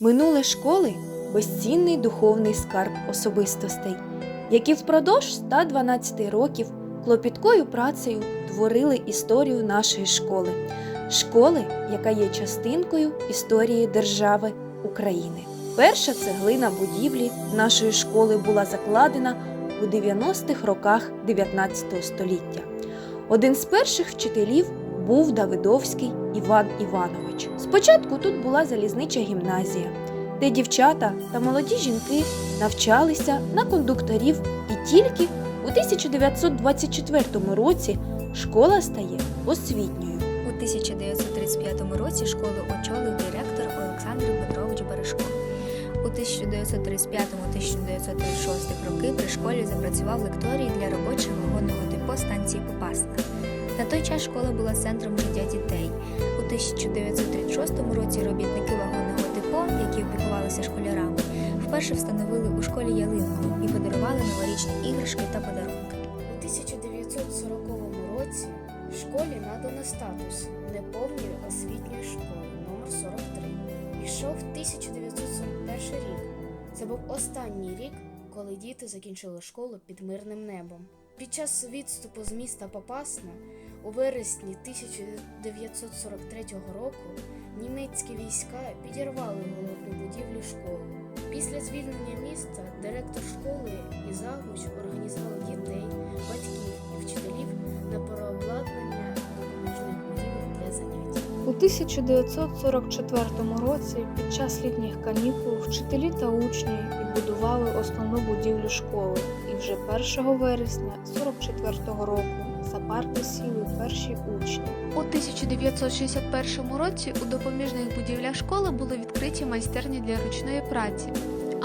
Минуле школи безцінний духовний скарб особистостей, які впродовж 112 років клопіткою працею творили історію нашої школи, школи, яка є частинкою історії держави України. Перша цеглина будівлі нашої школи була закладена у 90-х роках 19 століття. Один з перших вчителів був Давидовський Іван Іванович. Спочатку тут була залізнича гімназія, де дівчата та молоді жінки навчалися на кондукторів, і тільки у 1924 році школа стає освітньою. У 1935 році школу очолив директор Олександр Петрович Бережко. У 1935-1936 роки при школі запрацював лекторій для робочих вагонного депо станції Попасна. На той час школа була центром життя дітей. У 1936 році робітники вагонного депо, які опікувалися школярами, вперше встановили у школі ялинку і подарували новорічні іграшки та подарунки. У 1940 році в школі надано статус неповної освітньої школи номер 43 Пішов 1941 рік. Це був останній рік, коли діти закінчили школу під мирним небом. Під час відступу з міста Попасна у вересні 1943 року німецькі війська підірвали головну будівлю школи. Після звільнення міста директор школи і завуч організували дітей, батьків і вчителів на переобладнання допоміжних будівель для занять. У 1944 році під час літніх канікул вчителі та учні відбудували основну будівлю школи, вже 1 вересня 44 року за парти сіли перші учні. У 1961 році у допоміжних будівлях школи були відкриті майстерні для ручної праці.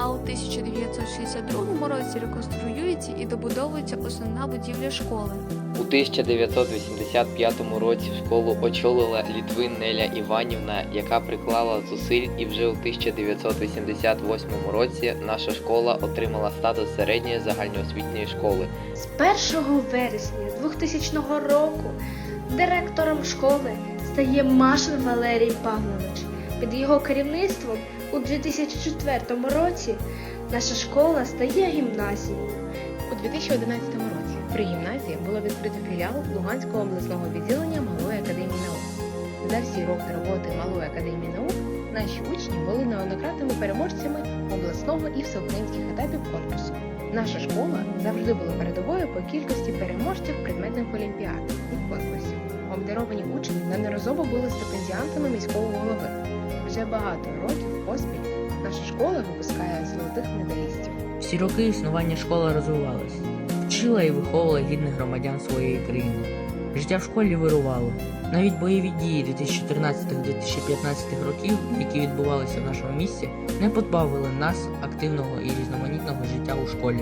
А у 1962 році реконструюється і добудовується основна будівля школи. У 1985 році школу очолила Літвин Неля Іванівна, яка приклала зусиль, і вже у 1988 році наша школа отримала статус середньої загальноосвітньої школи. З 1 вересня 2000 року директором школи стає Машин Валерій Павлович. Під його керівництвом у 2004 році наша школа стає гімназією. У 2011 році при гімназії було відкрито філіал Луганського обласного відділення Малої академії наук. За всі роки роботи Малої академії наук наші учні були неоднократними переможцями обласного і всеукраїнських етапів конкурсу. Наша школа завжди була передовою по кількості переможців предметних олімпіад і конкурсів. Обдаровані учні неодноразово були стипендіантами міського голови. Вже багато років поспіль наша школа випускає золотих медалістів. Всі роки існування школа розвивалась, вчила і виховувала гідних громадян своєї країни. Життя в школі вирувало. Навіть бойові дії 2014-2015 років, які відбувалися в нашому місті, не позбавили нас активного і різноманітного життя у школі.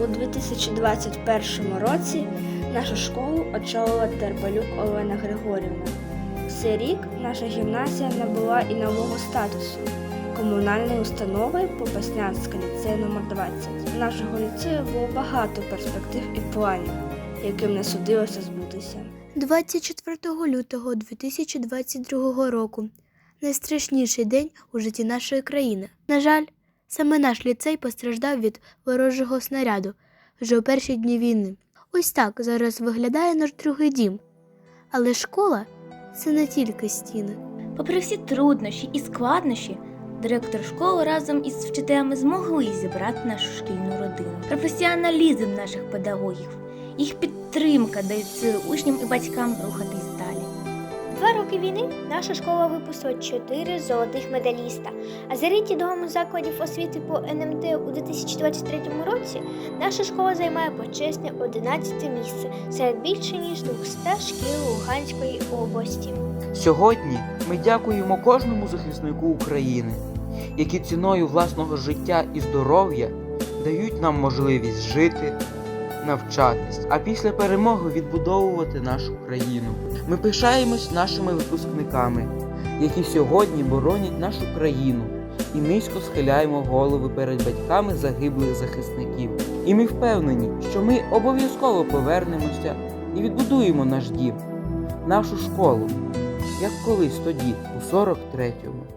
У 2021 році нашу школу очолила Терпалюк Олена Григорівна. Цей рік наша гімназія набула і нового статусу комунальної установи Попаснянська ліцей номер 20 У нашого ліцею було багато перспектив і планів, яким не судилося збутися. 24 лютого 2022 року найстрашніший день у житті нашої країни. На жаль, саме наш ліцей постраждав від ворожого снаряду вже у перші дні війни. Ось так зараз виглядає наш другий дім. Але школа це не тільки стіни. Попри всі труднощі і складнощі, директор школи разом із вчителями змогли зібрати нашу шкільну родину. Професіоналізм наших педагогів, їх підтримка дають сили учням і батькам рухатись. Два роки війни наша школа випустила чотири золотих медаліста. А за рейтингом закладів освіти по НМТ у 2023 році наша школа займає почесне 11 місце серед більше ніж 200 шкіл Луганської області. Сьогодні ми дякуємо кожному захиснику України, які ціною власного життя і здоров'я дають нам можливість жити, навчатись, а після перемоги відбудовувати нашу країну. Ми пишаємось нашими випускниками, які сьогодні боронять нашу країну, і низько схиляємо голови перед батьками загиблих захисників. І ми впевнені, що ми обов'язково повернемося і відбудуємо наш дім, нашу школу, як колись тоді, у 43-му.